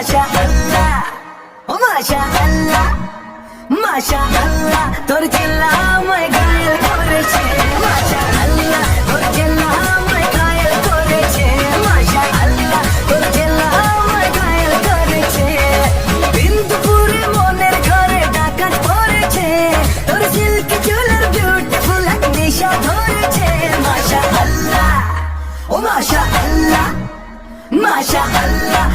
মাশা আল্লাহ ও মাশা আল্লাহ মাশা আল্লাহ তোর চেল্লা আমায় গায়েল করেছে। মাশা আল্লাহ তোর চেল্লা আমায় গায়েল করেছে। মাশা আল্লাহ তোর চেল্লা আমায় গায়েল করেছে। বিন্দুপুরে মনের ঘরে ডাকাত পড়েছে। তোর সিল্কি চুলের বিউটিফুল এক নিশা ধরেছে। মাশা আল্লাহ ও মাশা আল্লাহ মাশা আল্লাহ